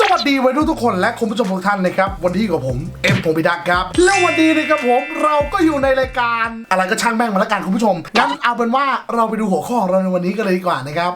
สวัสดีวัยรุ่นทุกคนและคุณผู้ชมทุกท่านนะครับ วันนี้กับผมเอ็มพงพิดักครับ แล้ววันนี้นะครับผมเราก็อยู่ในรายการอะไรก็ช่างแม่งมาแล้วกันคุณผู้ชมงั้นเอาเป็นว่าเราไปดูหัวข้อของเราในวันนี้กันเลยดีกว่านะครับ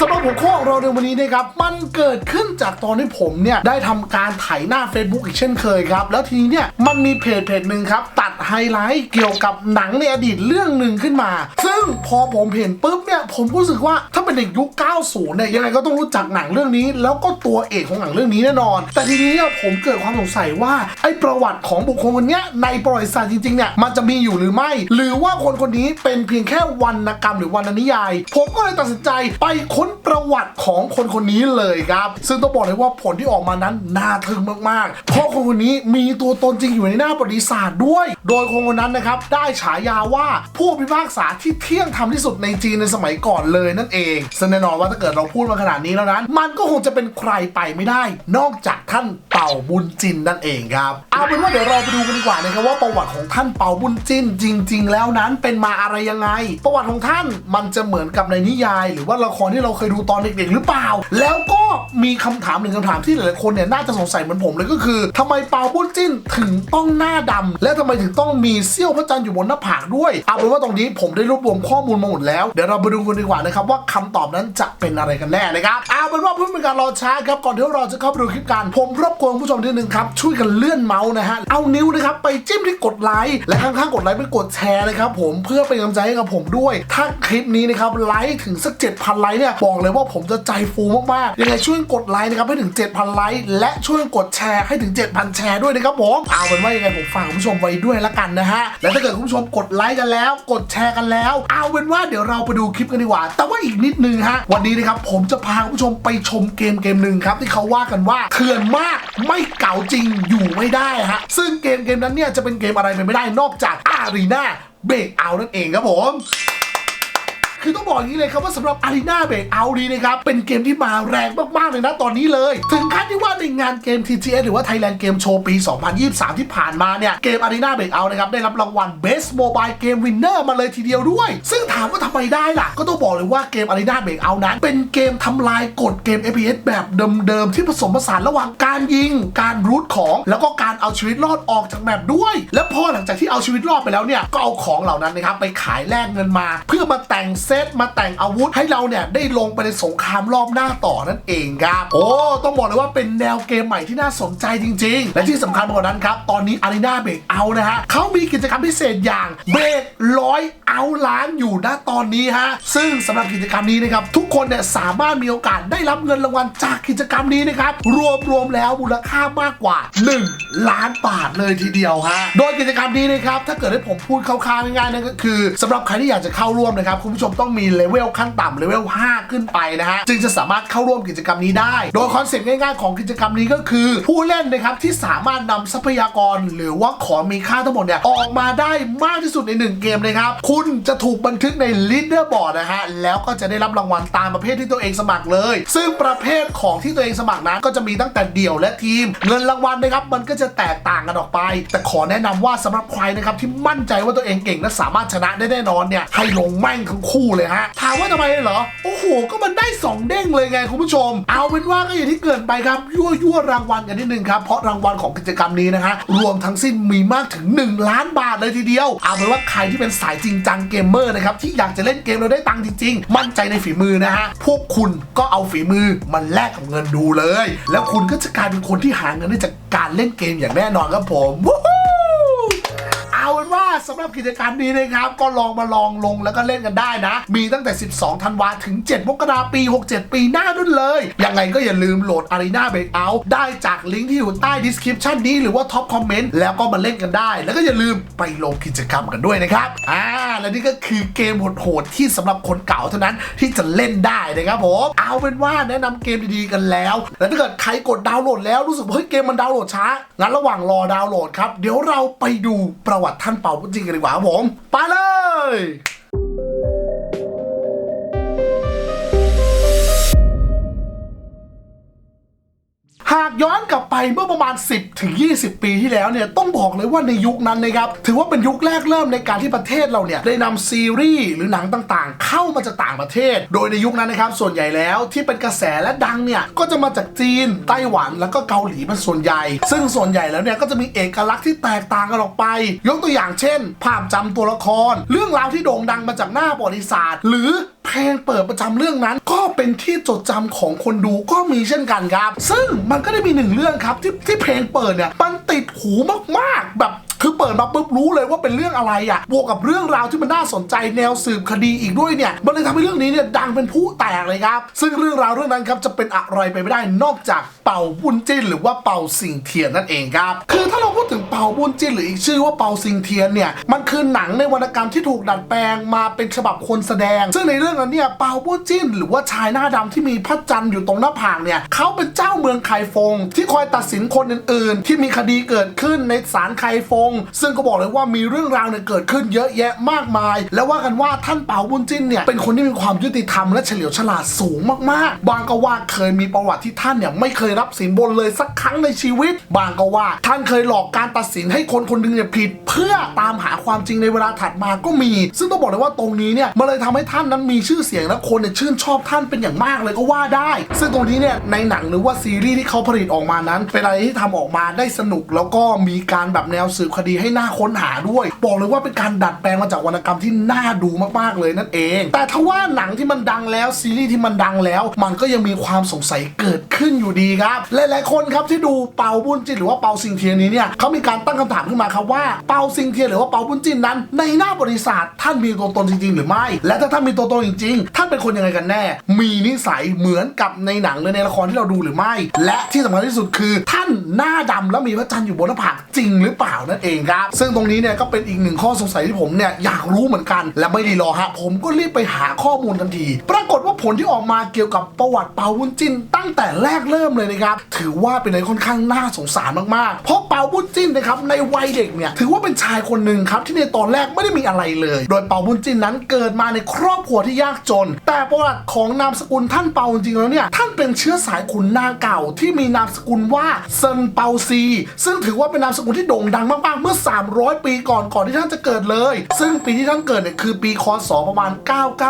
สำหรับหัวข้อของเราในวันนี้นะครับ มันเกิดขึ้นจากตอนที่ผมเนี่ยได้ทำการไถหน้า Facebook อีกเช่นเคยครับ แล้วทีนี้เนี่ยมันมีเพจเพจหนึ่งครับ ตัดไฮไลท์เกี่ยวกับหนังในอดีตเรื่องหนึ่งขึ้นมา ซึ่งพอผมเห็นปุ๊บเนี่ยผมรู้สึกว่าถ้าเป็นเด็กยุค 90 เนี่ยยังไงก็ต้องรู้จักหนังเรื่องนี้ แล้วก็ตัวเอกของหนังเรื่องนี้แน่นอน แต่ทีนี้เนี่ยผมเกิดความสงสัยว่าไอ้ประวัติของบุคคลคนนี้ในประวัติศาสตร์จริงๆเนี่ยมันจะมีอยู่หรือไม่ หรือว่าคนคนนี้เป็นเพียงแค่วรรณกรรมหรือวรรณนิยาย ผมก็เลยตัดสินใจไปค้นประวัติของคนคนนี้เลยครับ ซึ่งต้องบอกเลยว่าผลที่ออกมานั้นน่าทึ่งมากๆ เพราะคนคนนี้มีตัวตนจริงอยู่ในหน้าประวัติศาสตร์ด้วย โดยคนคนนั้นนะครับได้ฉายาว่าผู้พิพากษาที่เที่ยงธรรมที่สุดในจีนในสมัยก่อนเลยนั่นเองซึ่งแน่นอนว่าถ้าเกิดเราพูดมาขนาดนี้แล้วนั้น มันก็คงจะเป็นใครไปไม่ได้ นอกจากท่านเป่าบุญจินนั่นเองครับเอาเป็นว่าเดี๋ยวเราไปดูกันดีกว่านะครับว่าประวัติของท่านเป่าบุญจินจริง ๆ แล้วนั้นเป็นมาอะไรยังไง ประวัติของท่านมันจะเหมือนกับในนิยาย หรือว่าละครที่เราเคยดูตอนเด็กๆหรือเปล่า แล้วก็มีคำถามหนึ่งคำถามที่หลายๆคนเนี่ยน่าจะสงสัยเหมือนผมเลยก็คือทำไมเป่าบุญจิ้นถึงต้องหน้าดำและทำไมถึงต้องมีเสี้ยวพระจันทร์อยู่บนหน้าผากด้วยเอาเป็นว่าตรงนี้ผมได้รวบรวมข้อมูลมาหมดแล้วเดี๋ยวเราไปดูกันดีกว่านะครับว่าคำตอบนั้นจะเป็นอะไรกันแน่นะครับเอาเป็นว่าเพื่อเป็นการรอช้าครับก่อนที่เราจะเข้าไปดูคลิปกันผมรบกวนผู้ชมนิดนึงครับช่วยกันเลื่อนเมาส์นะฮะเอานิ้วนะครับไปจิ้มที่กดไลค์และข้างๆกดไลค์เป็นกดแชร์นะครับผมเพื่อเป็นกำลังใจให้กับผมด้วย ถ้าคลิปนี้นะครับไลค์ถึงสัก7,000ไลค์เนี่ยบอกเลยว่าผมจะใจฟูมากๆยังไงช่วยกดไลค์นะครับให้ถึง 7,000 ไลค์และช่วยกดแชร์ให้ถึง 7,000 แชร์ด้วยนะครับผมเอาเป็นว่ายังไงผมฝากคุณผู้ชมไว้ด้วยละกันนะฮะและถ้าเกิดคุณผู้ชมกดไลค์กันแล้ว กดแชร์กันแล้ว เอาเป็นว่าเดี๋ยวเราไปดูคลิปกันดีกว่า แต่ว่าอีกนิดนึงฮะวันนี้นะครับผมจะพาคุณผู้ชมไปชมเกมเกมหนึ่งครับที่เขาว่ากันว่าเถื่อนมากไม่เก่าจริงอยู่ไม่ได้ฮะซึ่งเกมเกมนั้นเนี่ยจะเป็นเกมอะไรไปไม่ได้นอกจากอารีนาเบรกเอานั่นเองครับผม คือต้องบอกอย่างนี้เลยครับว่าสำหรับ Arena b r e a k o u t นี้นะครับ เป็นเกมที่มาแรงมากๆเลยนะตอนนี้เลย ถึงขั้นที่ว่าในงานเกม TGS หรือว่า Thailand Game Show ปี 2023 ที่ผ่านมาเนี่ย เกม Arena b r e a k o u t นะครับ ได้รับรางวัล Best Mobile Game Winner มาเลยทีเดียวด้วย ซึ่งถามว่าทำไมได้ล่ะ ก็ต้องบอกเลยว่าเกม Arena b r e a k o u t นั้น เป็นเกมทำลายกฎเกม FPS แบบเดิมๆที่ผสมผสานระหว่างการยิง การรูทของ แล้วก็การเอาชีวิตรอดออกจากแมปด้วย และพอหลังจากที่เอาชีวิตรอดไปแล้วเนี่ยก็เอาของเหล่านั้นนะครับไปขายแลกเงินมา เพื่อมาแต่งเซตมาแต่งอาวุธ ให้เราเนี่ยได้ลงไปในสงครามรอบหน้าต่อนั่นเองครับ โอ้ ต้องบอกเลยว่าเป็นแนวเกมใหม่ที่น่าสนใจจริง ๆ และที่สำคัญกว่านั้นครับ ตอนนี้ Arena b r e a k o u t นะฮะเขามีกิจกรรมพิเศษอย่างเบรกร้อยเอาล้านอยู่ณตอนนี้ฮะซึ่งสำหรับกิจกรรมนี้นะครับทุกคนเนี่ยสามารถมีโอกาสได้รับเงินรางวัลจากกิจกรรมนี้นะครับรวมรวมๆแล้วมูลค่ามากกว่า 1 ล้านบาทเลยทีเดียวฮะโดยกิจกรรมนี้นะครับถ้าเกิดให้ผมพูดคร่าวๆง่ายๆนั่นก็คือสำหรับใครที่อยากจะเข้าร่วมนะครับคุณผู้ชมต้องมีเลเวลขั้นต่ำเลเวล 5 ขึ้นไปนะฮะ จึงจะสามารถเข้าร่วมกิจกรรมนี้ได้ โดยคอนเซ็ปต์ง่ายๆของกิจกรรมนี้ก็คือ ผู้เล่นนะครับที่สามารถนำทรัพยากรหรือว่าของมีค่าทั้งหมดเนี่ยออกมาได้มากที่สุดในหนึ่งเกมนะครับ คุณจะถูกบันทึกในลีดเดอร์บอร์ดนะฮะ แล้วก็จะได้รับรางวัลตามประเภทที่ตัวเองสมัครเลย ซึ่งประเภทของที่ตัวเองสมัครนั้นก็จะมีตั้งแต่เดี่ยวและทีม เงินรางวัลนะครับมันก็จะแตกต่างกันออกไป แต่ขอแนะนำว่าสำหรับใครนะครับที่มั่นใจว่าตัวเองเก่งและสามารถชนะได้แน่นอนเนี่ยให้ลงแม่งทั้งคู่เลยฮะ ถามว่าทำไมเหรอ โอ้โห ก็มันได้ 2 เด้งเลยไงคุณผู้ชม เอาเป็นว่าก็อย่างที่เกินไปครับ ยั่วยั่วรางวัลกันนิดนึงครับ เพราะรางวัลของกิจกรรมนี้นะฮะ รวมทั้งสิ้นมีมากถึง 1 ล้านบาทเลยทีเดียว เอาเป็นว่าใครที่เป็นสายจริงจังเกมเมอร์นะครับ ที่อยากจะเล่นเกมเราได้ตังค์จริงๆ มั่นใจในฝีมือนะฮะ พวกคุณก็เอาฝีมือมันแลกกับเงินดูเลย แล้วคุณก็จะกลายเป็นคนที่หาเงินได้จากการเล่นเกมอย่างแน่นอนครับผม เอาเป็นว่าสำหรับกิจกรรมนี้นะครับ ก็ลองมาลองลงแล้วก็เล่นกันได้นะ มีตั้งแต่ 12 ธันวาถึง 7 มกราปี 67 ปีหน้านู่นเลย ยังไงก็อย่าลืมโหลด Arena Breakout ได้จากลิงก์ที่อยู่ใต้ description นี้หรือว่าท็อปคอมเมนต์แล้วก็มาเล่นกันได้ แล้วก็อย่าลืมไปลงกิจกรรมกันด้วยนะครับอ่าและนี่ก็คือเกมโหดๆที่สำหรับคนเก่าเท่านั้นที่จะเล่นได้นะครับผมเอาเป็นว่าแนะนำเกมดีๆกันแล้ว แล้วถ้าเกิดใครกดดาวน์โหลดแล้วรู้สึกว่าเฮ้ยเกมมันดาวน์โหลดช้างั้นระหว่างรอดาวน์โหลดครับเดี๋ยวเราไปดูประวัติท่านเป่าปุ้นจริงกันดีกว่าครับผม ไปเลย หากย้อนกลับไปเมื่อประมาณ 10ถึง20 ปีที่แล้วเนี่ยต้องบอกเลยว่าในยุคนั้นนะครับถือว่าเป็นยุคแรกเริ่มในการที่ประเทศเราเนี่ยได้นำซีรีส์หรือหนังต่างๆ เข้ามาจากต่างประเทศ โดยในยุคนั้นนะครับส่วนใหญ่แล้วที่เป็นกระแสและดังเนี่ยก็จะมาจากจีนไต้หวันแล้วก็เกาหลีเป็นส่วนใหญ่ ซึ่งส่วนใหญ่แล้วเนี่ยก็จะมีเอกลักษณ์ที่แตกต่างกันออกไป ยกตัวอย่างเช่น ภาพจำตัวละคร เรื่องราวที่โด่งดังมาจากหน้าประวัติศาสตร์ หรือ เพลงเปิดประจำเรื่องนั้น ก็เป็นที่จดจำของคนดูก็มีเช่นกันครับ ซึ่งมันก็ได้มีหนึ่งเรื่องครับที่ที่เพลงเปิดเนี่ยมันติดหูมากๆ แบบคือเปิดมาปุ๊บรู้เลยว่าเป็นเรื่องอะไรอะ บวกกับเรื่องราวที่มันน่าสนใจแนวสืบคดีอีกด้วยเนี่ย มันเลยทำให้เรื่องนี้เนี่ยดังเป็นผู้แตกเลยครับ ซึ่งเรื่องราวเรื่องนั้นครับจะเป็นอะไรไปไม่ได้นอกจาก เป่าบุญจิ้น หรือว่าเป่าสิงเทียนนั่นเองครับ คือถ้าเราพูดถึงเป่าบุญจิ้นหรืออีกชื่อว่าเป่าสิงเทียนเนี่ย มันคือหนังในวรรณกรรมที่ถูกดัดแปลงมาเป็นฉบับคนแสดง ซึ่งในเรื่องนั้นเนี่ยเป่าบุญจิ้น หรือว่าชายหน้าดำที่มีพระจันทร์อยู่ตรงหน้าผากเนี่ยเขาเป็นเจ้าเมืองไคฟง ที่คอยตัดสินคนอื่น ๆ ที่มีคดีเกิดขึ้นในศาลไคฟง ซึ่งก็บอกเลยว่ามีเรื่องราวเนี่ยเกิดขึ้นเยอะแยะมากมาย แล้วว่ากันว่าท่านเป่าบุญจิ้นเนี่ยเป็นคนที่มีความยุติธรรมและเฉลียวฉลาดสูงมากๆบางก็ว่าเคยมีประวัติที่ท่านเนี่ยไม่เคยรับสินบนเลยสักครั้งในชีวิต บางก็ว่า ท่านเคยหลอกการตัดสินให้คนคนหนึงเนี่ยผิด เพื่อตามหาความจริงในเวลาถัดมาก็มี ซึ่งต้องบอกเลยว่าตรงนี้เนี่ยมันเลยทำให้ท่านนั้นมีชื่อเสียงและคนเนี่ยชื่นชอบท่านเป็นอย่างมากเลยก็ว่าได้ ซึ่งตรงนี้เนี่ยในหนังหรือว่าซีรีส์ที่เขาผลิตออกมานั้น เป็นอะไรที่ทำออกมาได้สนุกแล้วก็มีการแบบแนวสืบคดีให้น่าค้นหาด้วย บอกเลยว่าเป็นการดัดแปลงมาจากวรรณกรรมที่น่าดูมากๆเลยนั่นเอง แต่ถ้าว่าหนังที่มันดังแล้วซีรีส์ที่มันดังแล้ว มันก็ยังมีความสงสัยเกิดขึ้นอยู่ดีครับหลายๆคนครับที่ดูเปาบุญจินหรือว่าเปาซิงเทียนนี้เนี่ยเขามีการตั้งคำถามขึ้นมาครับว่าเปาซิงเทียนหรือว่าเปาบุญจินนั้น ในหน้าบริษัทท่านมีตัวตนจริง ๆ หรือไม่ และถ้าท่านมีตัวตนจริง ๆ ท่านเป็นคนยังไงกันแน่ มีนิสัยเหมือนกับในหนังหรือในละครที่เราดูหรือไม่ และที่สำคัญที่สุดคือ ท่านหน้าดำแล้วมีพระจันทร์อยู่บนหน้าผากจริงหรือเปล่านั่นเองครับซึ่งตรงนี้เนี่ยก็เป็นอีกหนึ่งข้อสงสัยที่ผมเนี่ยอยากรู้เหมือนกัน และไม่ด้รอฮะผมก็รีบไปหาข้อมูลทันที ปรากฏว่าผลที่ออกมาเกี่ยวกับประวัติเปาวุ้นจินตั้งแต่แรกเริ่มเลยนะครับถือว่าเป็นอะไรค่อนข้างน่าสงสารมากๆ เพราะเปาวุ้นจินนะครับในวัยเด็กเนี่ยถือว่าเป็นชายคนหนึ่งครับที่ในตอนแรกไม่ได้มีอะไรเลย โดยเปาวุ้นจินนั้นเกิดมาในครอบครัวที่ยากจน แต่ประวัติของนามสกุลท่านเปาจริงๆแล้วเนี่ยท่านเป็นเชื้อสายขุนนางเก่าที่มีนามสกุลว่าเซินเปาซี ซึ่งถือว่าเป็นนามสกุลที่โด่งดังมากๆเมื่อ 300 ปีก่อนก่อนที่ท่านจะเกิดเลย ซึ่งปีที่ท่านเกิดเนี่ยคือปีคศประมาณ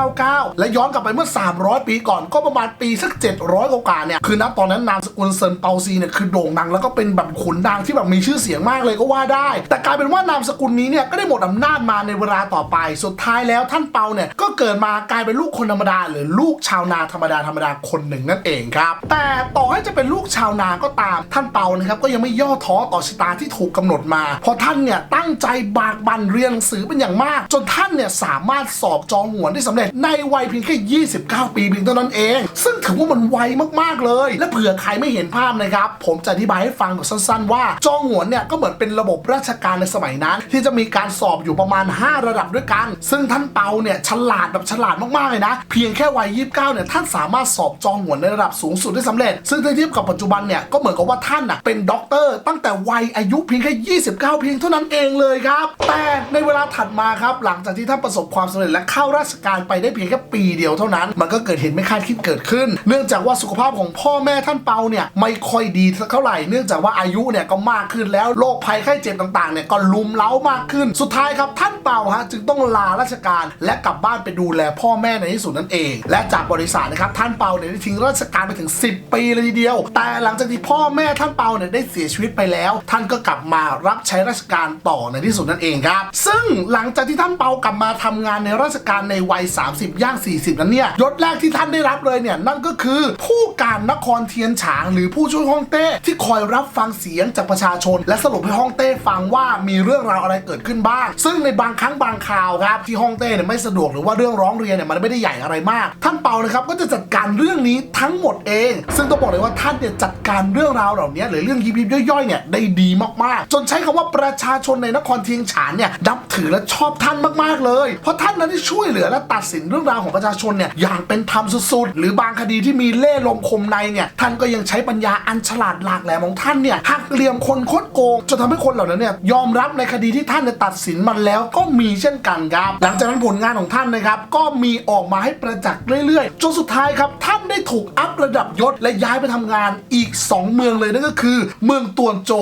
999 และย้อนกลับไปเมื่อ 300 ปีก่อนก็ประมาณปีสัก 700กว่าเนี่ยคือณตอนนั้นนามสกุลเซินเปาซีเนี่ยคือโด่งดังแล้วก็เป็นแบบขุนนางที่แบบมีชื่อเสียงมากเลยก็ว่าได้ แต่กลายเป็นว่านามสกุลนี้เนี่ยก็ได้หมดอำนาจมาในเวลาต่อไป สุดท้ายแล้วท่านเปาเนี่ยก็เกิดมากลายเป็นลูกคนธรรมดา หรือลูกชาวนาธรรมดาธรรมดาคนหนึ่งนั่นเองครับ แต่ต่อให้จะเป็นลูกชาวนาก็ตาม ท่านเปานะครับก็ยังไม่ย่อท้อต่อชะตาที่ถูกกำหนดมา เพราะท่านเนี่ยตั้งใจบากบั่นเรียนหนังสือเป็นอย่างมาก จนท่านเนี่ยสามารถสอบจองหัวนได้สำเร็จในวัยเพียงแค่ 29 ปีเพียงเท่านั้นเอง ซึ่งถือว่ามันไวมากๆเลย และเผื่อใครไม่เห็นภาพนะครับ ผมจะอธิบายให้ฟังแบบสั้น ๆ ว่าจองหัวนเนี่ยก็เหมือนเป็นระบบราชการในสมัยนั้น ที่จะมีการสอบอยู่ประมาณ 5 ระดับด้วยกัน ซึ่งท่านเปาเนี่ยฉลาดแบบฉลาดมากๆเลยนะ เพียงแค่วัย 29 เนี่ยท่านสามารถสอบจองหัวนในระดับสูงสุดได้สำเร็จ ซึ่งถ้าเทียบกับปัจจุบันเนี่ยก็เหมือนกับว่าท่านน่ะเป็นด็อกเตอร์ตั้งแต่วัยอายุเพียงแค่ 29 เพียงเท่านั้นเองเลยครับ แต่ในเวลาถัดมาครับหลังจากที่ท่านประสบความสำเร็จและเข้าราชการไปได้เพียงแค่ปีเดียวเท่านั้น มันก็เกิดเหตุไม่คาดคิดเกิดขึ้น เนื่องจากว่าสุขภาพของพ่อแม่ท่านเปาเนี่ยไม่ค่อยดีเท่าไหร่เนื่องจากว่าอายุเนี่ยก็มากขึ้นแล้วโรคภัยไข้เจ็บต่างๆเนี่ยก็ลุมเล้ามากขึ้น สุดท้ายครับท่านเปาฮะจึงต้องลาราชการและกลับบ้านไปดูแลพ่อแม่ในที่สุดนั่นเอง และจากบริษัทนะครับท่านเปาเนี่ยได้ทิ้งราชการไปถึง 10 ปีเลยทีเดียว แต่หลังจากที่พ่อแม่ท่านเปาเนี่ยได้เสียชีวิตไปแล้ว ท่านก็กลับมารับใช้ราชการต่อในที่สุดนั่นเองครับ ซึ่งหลังจากที่ท่านเปากลับมาทำงานในราชการในวัย 30 ย่าง 40 นั้นเนี่ยยศแรกที่ท่านได้รับเลยเนี่ยนั่นก็คือผู้การนครเทียนฉางหรือผู้ช่วยฮ่องเต้ที่คอยรับฟังเสียงจากประชาชน และสรุปให้ฮ่องเต้ฟังว่ามีเรื่องราวอะไรเกิดขึ้นบ้าง ซึ่งในบางครั้งบางคราวครับที่ฮ่องเต้เนี่ยไม่สะดวกหรือว่าเรื่องร้องเรียนเนี่ยมันไม่ได้ใหญ่อะไรมาก ท่านเปานะครับก็จะจัดการเรื่องนี้ทั้งหมดเอง ซึ่งต้องบอกเลยว่าท่านเนี่ยจัดการเรื่องราวเหล่านี้หรือเรื่องยิบยิบย่อยๆเนี่ยได้ดีมากๆ จนใช้คำว่าประชาชนในนครเทียงฉานเนี่ยนับถือและชอบท่านมากๆเลย เพราะท่านนั้นได้ช่วยเหลือและตัดสินเรื่องราวของประชาชนเนี่ยอย่างเป็นธรรมสุดๆ หรือบางคดีที่มีเล่ห์ลมคมในเนี่ยท่านก็ยังใช้ปัญญาอันฉลาดหลากแหลมของท่านเนี่ยหักเหลี่ยมคนคดโกงจนทำให้คนเหล่านั้นเนี่ยยอมรับในคดีที่ท่านตัดสินมันแล้วก็มีเช่นกันครับหลังจากนั้นผลงานของท่านนะครับก็มีออกมาให้ประจักษ์เรื่อยๆจนสุดท้ายครับท่านได้ถูกอัพระดับยศและย้ายไปทำงานอีก 2 เมืองเลยนั่นก็คือ เมืองตวนโจ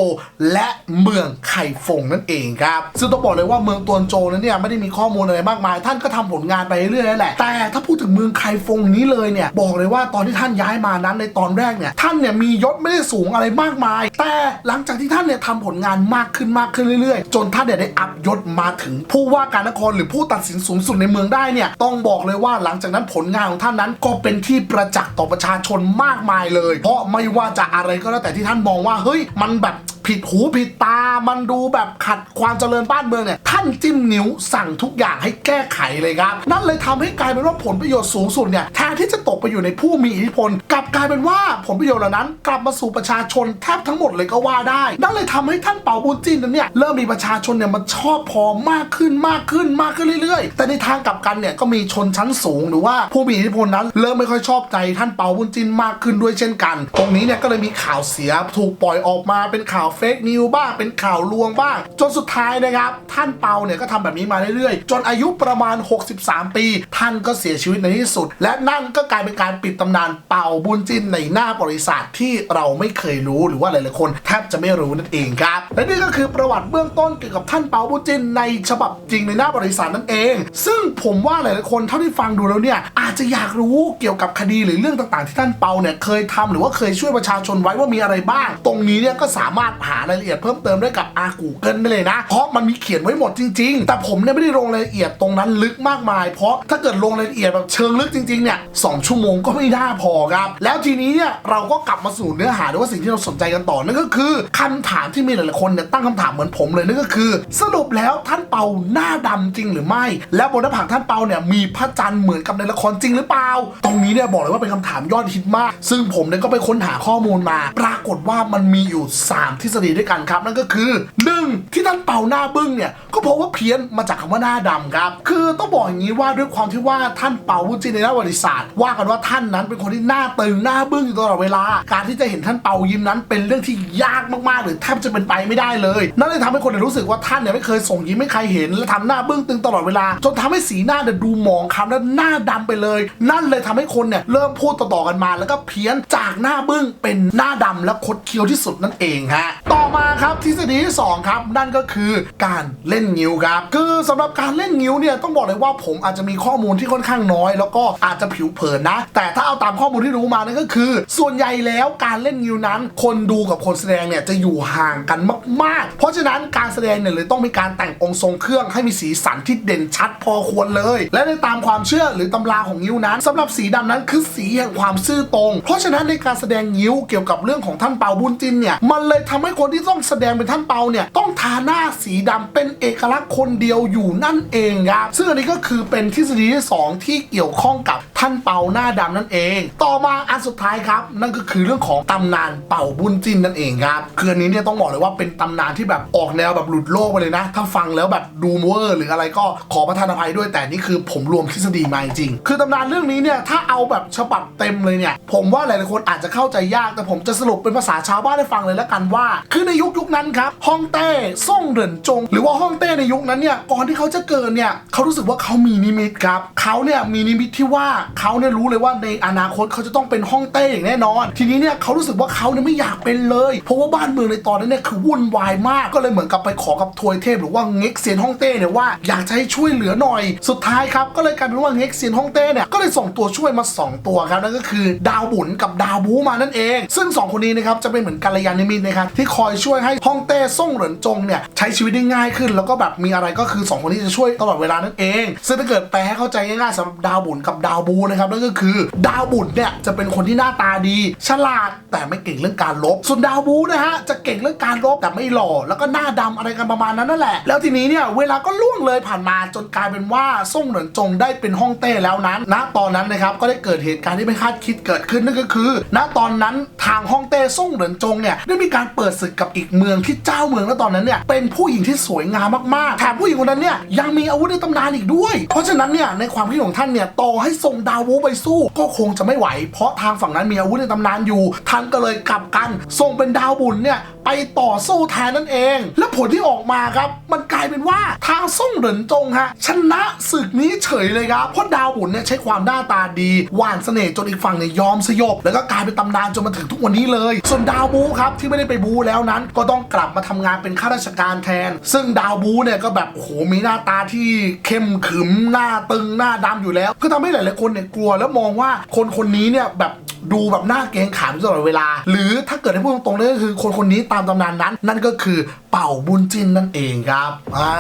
และเมืองไข่ฟงนั่นเองครับซึ่งต้องบอกเลยว่าเมืองตวนโจนั้นเนี่ยไม่ได้มีข้อมูลอะไรมากมาย ท่านก็ทำผลงานไปเรื่อยๆนั่นแหละแต่ถ้าพูดถึงเมืองไข่ฟงนี้เลยเนี่ยบอกเลยว่าตอนที่ท่านย้ายมานั้นในตอนแรกเนี่ยท่านเนี่ยมียศไม่ได้สูงอะไรมากมาย แต่หลังจากที่ท่านเนี่ยทำผลงานมากขึ้นมากขึ้นเรื่อยๆ จนท่านเนี่ยได้อัพยศมาถึงผู้ว่าการนครหรือผู้ตัดสินสูงสุดในเมืองได้เนี่ยต้องบอกเลยว่าหลังจากนั้นผลงานของท่านนั้นก็เป็นที่ประจักษ์ต่อประชาชนมากมายเลย เพราะไม่ว่าจะอะไรก็แล้วแต่ที่ท่านมองว่าเฮ้ยมันแบบ ผิดหูผิดตา มันดูแบบขัดความเจริญบ้านเมืองเนี่ยท่านจิ้มนิ้วสั่งทุกอย่างให้แก้ไขเลยครับ นั่นเลยทำให้กลายเป็นว่าผลประโยชน์สูงสุดเนี่ยแทนที่จะตกไปอยู่ในผู้มีอิทธิพลกลับกลายเป็นว่าผลประโยชน์เหล่านั้น กลับมาสู่ประชาชนแทบทั้งหมดเลยก็ว่าได้ นั่นเลยทำให้ท่านเปาบุญจินนั้นเนี่ยเริ่มมีประชาชนเนี่ยมันชอบพอมากขึ้นมากขึ้นมากขึ้นเรื่อยๆ แต่ในทางกลับกันเนี่ยก็มีชนชั้นสูงหรือว่าผู้มีอิทธิพลนั้น เริ่มไม่ค่อยชอบใจท่านเปาบุญจินมากขึ้นด้วยเช่นกัน ตรงนี้เนี่ยก็เลยมีข่าวเสียถูกปล่อยออกมาเป็นข่าวเฟกนิวบ้างเป็นข่าวลวงบ้าง จนสุดท้ายนะครับ ท่านเปาเนี่ยก็ทำแบบนี้มาเรื่อยๆ จนอายุประมาณ 63 ปี ท่านก็เสียชีวิตในที่สุด และนั่นก็กลายเป็นการปิดตำนานเปาบุญจินในหน้าประวัติศาสตร์ที่เราไม่เคยรู้หรือว่าหลายๆคนแทบจะไม่รู้นั่นเองครับ และนี่ก็คือประวัติเบื้องต้นเกี่ยวกับท่านเปาบุญจินในฉบับจริงในหน้าประวัติศาสตร์นั่นเอง ซึ่งผมว่าหลายๆคนเท่าที่ฟังดูแล้วเนี่ยอาจจะอยากรู้เกี่ยวกับคดีหรือเรื่องต่างๆ ที่ท่านเปาเนี่ยเคยทำหรือว่าเคยช่วยประชาชนไว้ว่ามีอะไรบ้าง ตรงนี้เนี่ยก็สามารถหารายละเอียดเพิ่มเติมได้กับอากูเกิลได้เลยนะ เพราะมันมีเขียนไว้หมดจริง ๆ แต่ผมเนี่ยไม่ได้ลงรายละเอียดตรงนั้นลึกมากมาย เพราะถ้าเกิดลงรายละเอียดแบบเชิงลึกจริงๆเนี่ยสองชั่วโมงก็ไม่น่าพอครับ แล้วทีนี้เนี่ยเราก็กลับมาสู่เนื้อหาหรือว่าสิ่งที่เราสนใจกันต่อนั่นก็คือคำถามที่มีหลายๆคนเนี่ยตั้งคำถามเหมือนผมเลยนั่นก็คือ สรุปแล้วท่านเปาหน้าดำจริงหรือไม่ แล้วบนหน้าผากท่านเปาเนี่ยมีพระจันทร์เหมือนกับในละครจริงหรือเปล่า ตรงนี้เนี่ยบอกเลยว่าเป็นคำถามยอดฮิตมาก ซึ่งผมเนี่ยก็ไปค้นหาข้อมูลมา ปรากฏว่ามันมีอยู่ 3 ทฤษฎีด้วยกันครับ นั่นก็คือ 1. ที่ท่านเป่าหน้าบึ้งเนี่ยก็เพราะว่าเพี้ยนมาจากคำว่าหน้าดำครับ คือต้องบอกอย่างนี้ว่าด้วยความที่ว่าท่านเป่าวุจินในหน้าประวัติศาสตร์ว่ากันว่าท่านนั้นเป็นคนที่หน้าตึงหน้าบึ้งอยู่ตลอดเวลา การที่จะเห็นท่านเป่ายิ้มนั้น เป็นเรื่องที่ยากมากๆหรือแทบจะเป็นไปไม่ได้เลย นั่นเลยทำให้คนรู้สึกว่าท่านเนี่ยไม่เคยส่งยิ้มให้ใครเห็นและทำหน้าบึ้งตึงตลอดเวลา จนทำให้สีหน้าเนี่ยดูหมองคล้ำและหน้าดำไปเลย นั่นเลยทำให้คนเนี่ยเริ่มพูดต่อๆกันมา แล้วก็เพี้ยนจากหน้าบึ้งเป็นหน้าดำและคดเคี้ยวที่สุดนั่นเองฮะต่อมาครับทฤษฎีที่สองครับนั่นก็คือการเล่นงิ้วครับ คือสำหรับการเล่นงิ้วเนี่ยต้องบอกเลยว่าผมอาจจะมีข้อมูลที่ค่อนข้างน้อย แล้วก็อาจจะผิวเผินนะ แต่ถ้าเอาตามข้อมูลที่รู้มานั่นก็คือ ส่วนใหญ่แล้วการเล่นงิ้วนั้น คนดูกับคนแสดงเนี่ยจะอยู่ห่างกันมากๆ เพราะฉะนั้นการแสดงเนี่ยเลยต้องมีการแต่งองค์ทรงเครื่องให้มีสีสันที่เด่นชัดพอควรเลย และในตามความเชื่อหรือตำราของงิ้วนั้นสำหรับสีดำนั้นคือสีแห่งความซื่อตรง เพราะฉะนั้นในการแสดงงิ้วเกี่ยวกับเรื่องของท่านเปาบุญจินเนี่ยมันเลยทำให้คนที่ต้องแสดงเป็นท่านเปาเนี่ยต้อง ทาหน้าสีดำเป็นเอกลักษณ์คนเดียวอยู่นั่นเองครับซึ่งอันนี้ก็คือเป็นทฤษฎีที่สองที่เกี่ยวข้องกับท่านเปาหน้าดำนั่นเอง ต่อมาอันสุดท้ายครับ นั่นก็คือเรื่องของตำนานเป่าบุญจินนั่นเองครับคืออันนี้เนี่ยต้องบอกเลยว่าเป็นตำนานที่แบบออกแนวแบบหลุดโลกไปเลยนะ ถ้าฟังแล้วแบบดูมเวอร์หรืออะไรก็ขอประทานอภัยด้วยแต่นี่คือผมรวมทฤษฎีมาจริงคือตำนานเรื่องนี้เนี่ยถ้าเอาแบบฉบับเต็มเลยเนี่ย ผมว่าหลายๆคนอาจจะเข้าใจยากแต่ผมจะสรุปเป็นภาษาชาวบ้านให้ฟังเลยแล้วกันว่า คือในยุคยุคนั้นครับฮ่องเต้ซ่งเหรินจง หรือว่าฮ่องเต้ในยุคนั้นเนี่ยก่อนที่เขาจะเกิดเนี่ยเขารู้สึกว่าเขามีนิมิตครับเขาเนี่ยมีนิมิตที่ว่าเขาเนี่ยรู้เลยว่าในอนาคตเขาจะต้องเป็นฮ่องเต้อย่างแน่นอน ทีนี้เนี่ยเขารู้สึกว่าเขาเนี่ยไม่อยากเป็นเลย เพราะว่าบ้านเมืองในตอนนั้นเนี่ยคือวุ่นวายมากก็เลยเหมือนกับไปขอกับทวยเทพ หรือว่าเง็กเซียนฮ่องเต้เนี่ยว่าอยากจะให้ช่วยเหลือหน่อย สุดท้ายครับก็เลยกลายเป็นว่าเง็กเซียนฮ่องเต้เนี่ยก็เลยส่งตัวช่วยมาสองตัวครับนั่นก็คือ ดาวบุญกับดาวบูมานั่นเอง ซึ่งสองคนนี้นะครับจะเป็นเหมือนกัลยาณมิตรนะครับที่คอยช่วยให้ฮ่องเต้ซ่งเหรินจงเนี่ยใช้ชีวิตได้ง่ายขึ้น แล้วก็แบบมีอะไรก็คือสองคนนี้จะช่วยตลอดเวลานั่นเอง ซึ่งถ้าเกิดแปลให้เข้าใจง่ายๆสำหรับดาวบุญกับดาวบูนะครับนั่นก็คือดาวบุญเนี่ยจะเป็นคนที่หน้าตาดี ฉลาดแต่ไม่เก่งเรื่องการลบ ส่วนดาวบูนะฮะจะเก่งเรื่องการลบแต่ไม่หล่อแล้วก็หน้าดำอะไรกันประมาณนั้นนั่นแหละ แล้วทีนี้เนี่ยเวลาก็ล่วงเลยผ่านมาจนกลายเป็นว่าส่งเหรินจงได้เป็นฮ่องเต้แล้วนั้นณตอนนั้นนะครับก็ได้เกิดเหตุการณ์ที่ไม่คาดคิดเกิดขึ้นนั่นก็คือ ณตอนนั้นทางฮ่องเต้ส่งเหรินจงเนี่ยได้มีการเปิดศึกกับอีกเมืองที่เจ้าเมืองแล้วตอนนั้นเนี่ยเป็นผู้หญิงที่สวยงามมากๆแถมผู้หญิงคนนั้นเนี่ยยังมีอาวุธในตำนานอีกด้วย เพราะฉะนั้นเนี่ยในความคิดของท่านเนี่ยต่อให้ส่งดาววูไปสู้ก็คงจะไม่ไหว เพราะทางฝั่งนั้นมีอาวุธในตำนานอยู่ท่านก็เลยกลับกันส่งเป็นดาวบุญเนี่ยไปต่อสู้แทนนั่นเอง และผลที่ออกมาครับ มันกลายเป็นว่าทางส่งเหรินจงฮะชนะศึกนี้เฉยเลยครับเพราะดาวบุญเนี่ยใช้ความหน้าตาดีหวานเสน่ห์จนอีกฝั่งเนี่ยยอมสยบ แล้วก็กลายเป็นตำนานจนมาถึงทุกวันนี้เลย ส่วนดาวบูครับที่ไม่ได้ไปบูแล้วนั้น ก็ต้องกลับมาทำงานเป็นข้าราราชการแทน ซึ่งดาวบูเนี่ยก็แบบโอ้โหมีหน้าตาที่เข้มขึมหน้าตึงหน้าดำอยู่แล้ว ก็ทำให้หลายๆคนเนี่ยกลัวแล้วมองว่าคนคนนี้เนี่ยแบบ ดูแบบหน้าเกรงขามตลอดเวลา หรือถ้าเกิดให้พูดตรงๆเลยก็คือคนคนนี้ตามตำนานนั้น นั่นก็คือเป่าบุญจินนั่นเองครับอ่า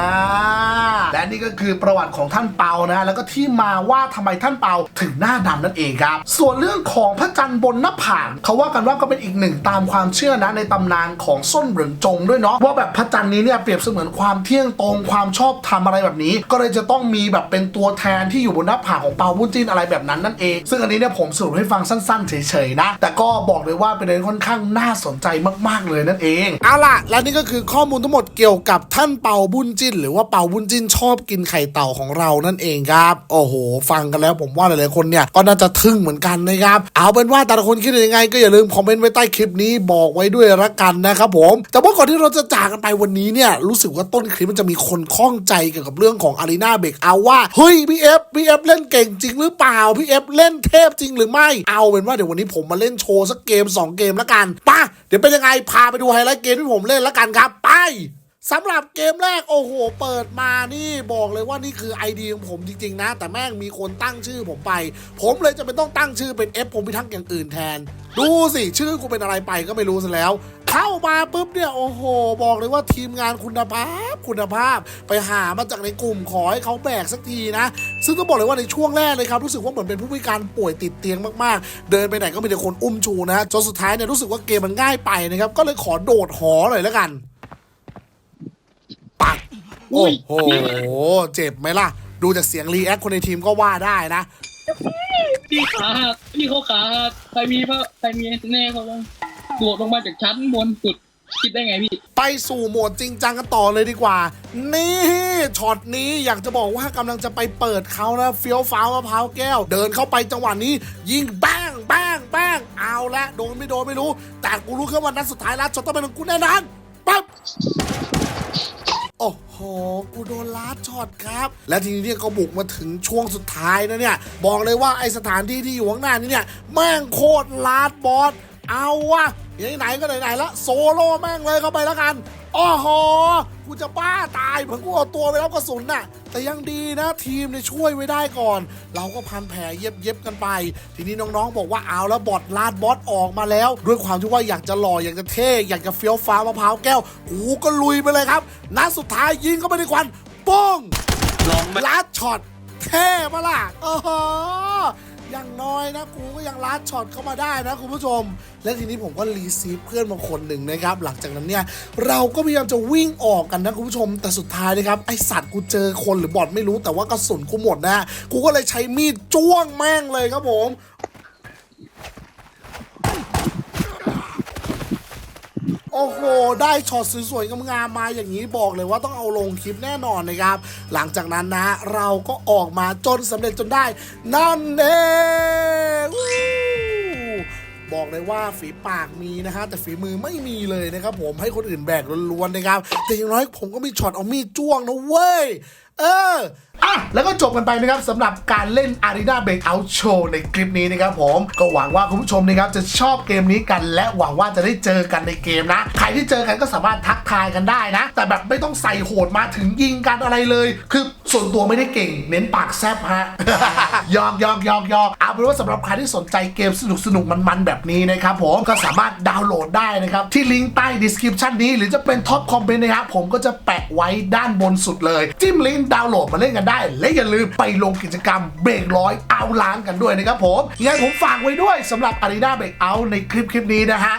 และนี่ก็คือประวัติของท่านเปานะแล้วก็ที่มาว่าทำไมท่านเปาถึงหน้าดำนั่นเองครับ ส่วนเรื่องของพระจันทร์บนหน้าผาเขาว่ากันว่าก็เป็นอีกหนึ่งตามความเชื่อนะในตำนานของส้นเหรินจงด้วยเนาะว่าแบบพระจันทร์นี้เนี่ยเปรียบเสมือนความเที่ยงตรงความชอบธรรมอะไรแบบนี้ ก็เลยจะต้องมีแบบเป็นตัวแทนที่อยู่บนหน้าผากของเปาบุญจินอะไรแบบนั้นนั่นเอง ซึ่งอันนี้เนี่ยผมสรุปให้ฟังสั้นๆเฉยๆนะ แต่ก็บอกเลยว่าเป็นเรื่องค่อนข้างน่าสนใจมากๆเลยนั่นเองเอาล่ะ และนี่ก็คือข้อมูลทั้งหมดเกี่ยวกับท่านเปาบุญจินหรือว่าเปาบุญจินชอบกินไข่เต่าของเรานั่นเองครับ โอ้โห ฟังกันแล้วผมว่าหลายๆคนเนี่ยก็น่าจะทึ่งเหมือนกันนะครับเอาเป็นว่าแต่ละคนคิดยังไง ก็อย่าลืมคอมเมนต์ไว้ใต้คลิปนี้บอกไว้ด้วยละกันนะครับผม แต่ว่าก่อนที่เราจะจากกันไปวันนี้เนี่ยรู้สึกว่าต้นคลิปมันจะมีคนข้องใจเกี่ยวกับเรื่องของอารีนาเบรกเอาว่าเฮ้ยพี่เอฟพี่เอฟเล่นเก่งจริงหรือเปล่าพี่เอฟเล่นเทพจริงหรือไม่เอาเป็นว่าเดี๋ยววันนี้ผมมาเล่นโชว์สักเกม 2 เกมละกันไป่ะเดี๋ยวเป็นยังไงพาไปดูไฮไลท์เกมที่ผมเล่นละกันครับ ไปสำหรับเกมแรก โอ้โห เปิดมานี่บอกเลยว่านี่คือไอเดียของผมจริง ๆ นะ แต่แม่งมีคนตั้งชื่อผมไป ผมเลยจะเป็นต้องตั้งชื่อเป็น F ผมพิทักษ์อย่างอื่นแทน ดูสิ ชื่อกูเป็นอะไรไปก็ไม่รู้ซะแล้ว เข้ามาปุ๊บเนี่ยโอ้โห บอกเลยว่าทีมงานคุณภาพคุณภาพไปหามาจากในกลุ่มขอให้เขาแบกสักทีนะ ซึ่งต้องบอกเลยว่าในช่วงแรกเลยครับรู้สึกว่าเหมือนเป็นผู้พิการป่วยติดเตียงมากๆ เดินไปไหนก็มีแต่คนอุ้มชูนะจนสุดท้ายเนี่ยรู้สึกว่าเกมมันง่ายไปนะครับก็เลยขอโดดหอเลยแล้วกันปักโอ้โหเจ็บไหมล่ะ ดูจากเสียงรีแอคคนในทีมก็ว่าได้นะพี่ขาหักพี่เขาขาหักใครมีพระใครมีแน่เขาบ้าง โดดลงมาจากชั้นบนสุดคิดได้ไงพี่ ไปสู่โหมดจริงจังกันต่อเลยดีกว่า นี่ช็อตนี้อยากจะบอกว่ากำลังจะไปเปิดเขานะเฟี้ยวฟ้าวมะพร้าวแก้ว เดินเข้าไปจังหวะนี้ ยิงแป้งแป้งแป้งเอาละโดนไม่โดนไม่รู้ แต่กูรู้แค่ว่านัดสุดท้ายแล้วช็อตต้องเป็นของกูแน่นอนปั๊บโอ้โห กูโดนลาดช็อตครับ และทีนี้เนี่ยก็บุกมาถึงช่วงสุดท้ายนะเนี่ย บอกเลยว่าไอสถานที่ที่อยู่ข้างหน้านี้เนี่ย แม่งโคตรลาดบอส เอาวะ ไหนๆก็ไหนๆละโซโล่แม่งเลยเข้าไปแล้วกันโอ้โหกูจะบ้าตายเพิ่งกูเอาตัวไปแล้วกระสุนน่ะ แต่ยังดีนะทีมเนี่ยช่วยไว้ได้ก่อน เราก็พันแผลเย็บๆกันไป ทีนี้น้องๆ บอกว่าเอาแล้วบอทลาดบอสออกมาแล้ว ด้วยความที่ว่าอยากจะหล่ออยากจะเท่อยากจะเฟี้ยวฟ้ามะพร้าวแก้วกูก็ลุยไปเลยครับนัดสุดท้ายยิงเข้าไปในควันป้องลองมาลัดช็อตเท่ปะล่ะโอ้โห อย่างน้อยนะกูก็ยังลัดช็อตเข้ามาได้นะคุณผู้ชม และทีนี้ผมก็รีซีฟเพื่อนบางคนหนึ่งนะครับ หลังจากนั้นเนี่ยเราก็พยายามจะวิ่งออกกันนะคุณผู้ชม แต่สุดท้ายนะครับไอสัตว์กูเจอคนหรือ บอดไม่รู้แต่ว่ากระสุนกูหมดนะ กูก็เลยใช้มีดจ้วงแม่งเลยครับผม โอ้โห ได้ช็อตสวยๆงามๆมาอย่างนี้บอกเลยว่าต้องเอาลงคลิปแน่นอนนะครับ หลังจากนั้นนะ เราก็ออกมาจนสำเร็จจนได้ นั่นเองบอกเลยว่าฝีปากมีนะฮะแต่ฝีมือไม่มีเลยนะครับผมให้คนอื่นแบกล้วนๆนะครับ แต่อย่างน้อยผมก็มีช็อตเอามีดจ้วงนะเว้ย เออ อะแล้วก็จบกันไปนะครับสำหรับการเล่น Arena Breakout Show ในคลิปนี้นะครับผมก็หวังว่าคุณผู้ชมนะครับจะชอบเกมนี้กัน และหวังว่าจะได้เจอกันในเกมนะ ใครที่เจอกันก็สามารถทักทายกันได้นะ แต่แบบไม่ต้องใส่โหดมาถึงยิงกันอะไรเลย คือส่วนตัวไม่ได้เก่ง เน้นปากแซบฮะยอกยอกยอกยอกเอาเป็นว่าสำหรับใครที่สนใจเกมสนุกสนุกมันๆแบบนี้นะครับผมก็สามารถดาวน์โหลดได้นะครับที่ลิงก์ใต้ description นี้ หรือจะเป็นท็อปคอมเมนต์นะครับผมก็จะแปะไว้ด้านบนสุดเลยจิ้มลิงก์ดาวน์โหลดมาเล่นกันได้ และอย่าลืมไปลงกิจกรรมเบรกร้อยเอาล้างกันด้วยนะครับผมยังไงผมฝากไว้ด้วยสำหรับอารีนาเบรกเอาในคลิปคลิปนี้นะฮะ